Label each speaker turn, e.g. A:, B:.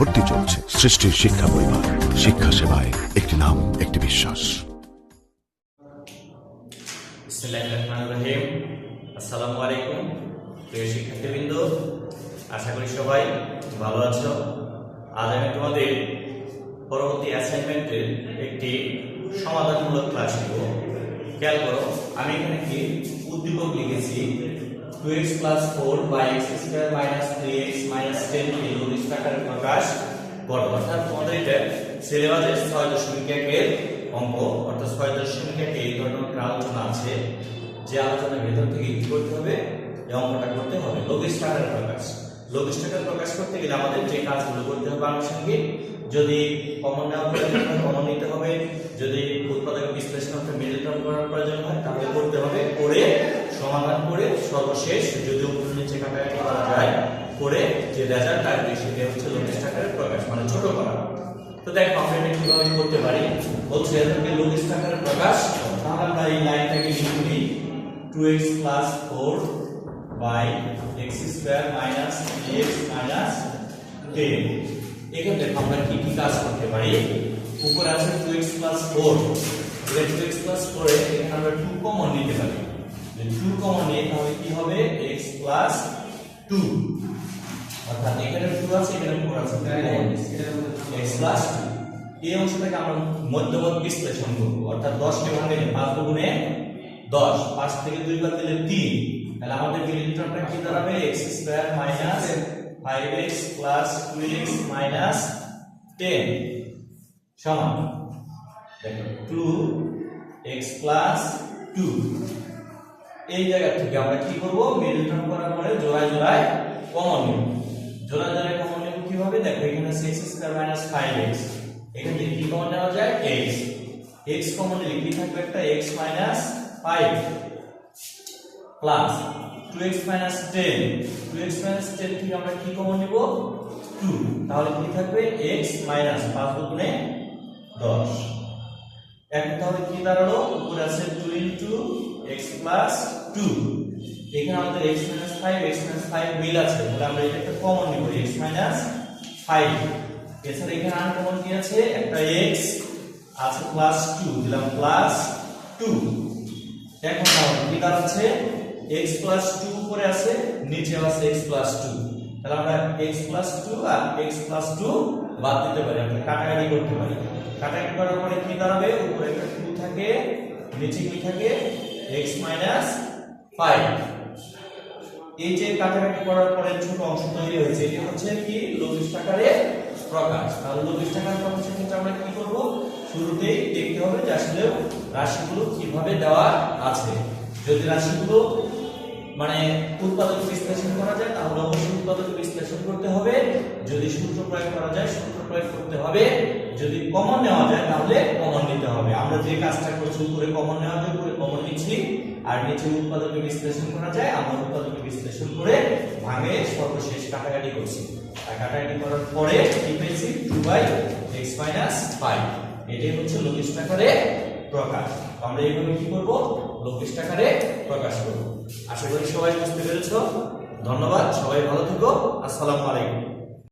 A: ভর্তি চলছে। সৃষ্টির শিক্ষা পরিবার। শিক্ষা সেবায় একটি নাম, একটি বিশ্বাস।
B: আসসালামু আলাইকুম। প্রিয় শিক্ষার্থীবৃন্দ, আশা করি সবাই ভালো আছো। আজ আমি তোমাদের পরবর্তী অ্যাসাইনমেন্টের একটি সমাধানমূলক ক্লাস নেব। খেয়াল করো, আমি এখানে কি উদ্দীপক লিখেছি। Two x plus four by x square minus three x minus ten কে লঘিষ্ঠ আকারে প্রকাশ করো অর্থাৎ তোমাদের এটা সিলেবাসের ছয় দশমিক একের অঙ্ক। অর্থাৎ ছয় দশমিক একে এই ধরনের আলোচনা আছে যে আলোচনার ভেতর থেকে কি করতে হবে? এই অঙ্কটা করতে হবে। লঘিষ্ঠ আকারে প্রকাশ। লঘিষ্ঠ আকারে প্রকাশ করতে গেলে আমাদের যে কাজগুলো করতে হবে আনুষঙ্গিক যদি কমন হয় কমন নিতে হবে। যদি উৎপাদক বিশ্লেষণ মিডল করার প্রয়োজন হয়, তাহলে করতে হবে করে সমাধান করে সর্বশেষ যদি উপর নিচে কাটাকাটি করা যায়, করে যে রেজাল্ট আসবে সেটা হচ্ছে লঘিষ্ঠ আকারে প্রকাশ মানে ছোট করা। তো দেখো, আমরা কীভাবে করতে পারি? বলছে এদেরকে লঘিষ্ঠ আকারে প্রকাশ তাহলে আমরা এই লাইনটাকে লিখি 2x 4 by x square minus 3x minus 10 এখানে দেখো আমরা কি কি কাজ করতে পারি? উপরে আছে 2x 4 এটা 2x 4 এ এখানে আমরা 2 কমন নিতে পারি। যদি 2 কমন নিই তাহলে কি হবে? X 2 অর্থাৎ এখানে 2 আছে এখানে 4 আছে x 2 এই অংশটাকে আমরা মধ্যবর্তী বিশ্লেষণ করব। অর্থাৎ 10 কে ভাঙলে 5 দুগুণে 10 5 থেকে 2 বাদ দিলে 3 তাহলে আমাদের মিডল কি দাঁড়াবে? X square minus 5x plus 2x minus 10 সমান। দেখো 2x প্লাস 2 এই জায়গা থেকে আমরা কি করব? মিডল টার্ম করার পরে জোড়ায় জোড়ায় কমন নেব। জোড়ায় জোড়ায় কমন নেব কীভাবে? দেখো এখানে আছে x স্কয়ার মাইনাস 5x এখান থেকে কি কমন নেওয়া যায়? x x কমন নিলে কি থাকবে একটা? x minus 5 plus 2x minus 10 2x minus 10 থেকে আমরা কি কমন নেব? 2 তাহলে কি থাকবে? x মাইনাস 5 দুগুণে 10 এখন তাহলে কি দাঁড়াল? উপরে আছে 2 ইনটু x 2 এখানে আমাদের x মাইনাস 5 x মাইনাস 5 মিল আছে, তাহলে আমরা এটা একটা কমন নিব, x মাইনাস 5 এছাড়া এখানে আর কমন কি আছে? একটা x আছে প্লাস 2 দিলাম প্লাস 2 এখন তাহলে কি দাঁড়াচ্ছে? x প্লাস 2 উপরে আছে, নিচে আছে x প্লাস 2 তাহলে আমরা x প্লাস 2 আর x প্লাস 2 বাদ দিতে পারি, আমরা কাটাকাটি করতে পারি। কাটাকাটি করার পরে কি দাঁড়াবে? উপরে একটা 2 থাকে, নিচে কি থাকে? x মাইনাস 5 এই যে কাটাকাটি করার পরে ছোট অংশ তৈরি হয়েছে, এটা হচ্ছে কি? লঘিষ্ঠ আকারে প্রকাশ। তাহলে লঘিষ্ঠ আকারে প্রকাশের ক্ষেত্রে আমরা কি করব? শুরুতেই দেখতে হবে যে আসলে রাশিগুলো কীভাবে দেওয়া আছে। যদি রাশিগুলো মানে উৎপাদক বিশ্লেষণ করা যায়, তাহলে অবশ্যই উৎপাদক বিশ্লেষণ করতে হবে। যদি সূত্র প্রয়োগ করা যায়, সূত্র প্রয়োগ করতে হবে। যদি কমন নেওয়া যায়, তাহলে কমন নিতে হবে। আমরা যে কাজটা করছি, উপরে কমন নেওয়া যায় কমন নিচ্ছি। আর নিচে উৎপাদকে বিশ্লেষণ করা যায় আমরা উৎপাদকে বিশ্লেষণ করে ভাঙে সর্বশেষ কাটাকাটি করছি। আর কাটাকাটি করার পরে কি পেয়েছি? 2 বাই x মাইনাস 5 এটাই হচ্ছে লঘিষ্ঠ আকারে প্রকাশ। আমরা এইভাবে কি করব? লঘিষ্ঠ আকারে প্রকাশ করব। আশা করি সবাই বুঝতে পেরেছ। ধন্যবাদ। সবাই ভালো থেকো। আসসালামু আলাইকুম।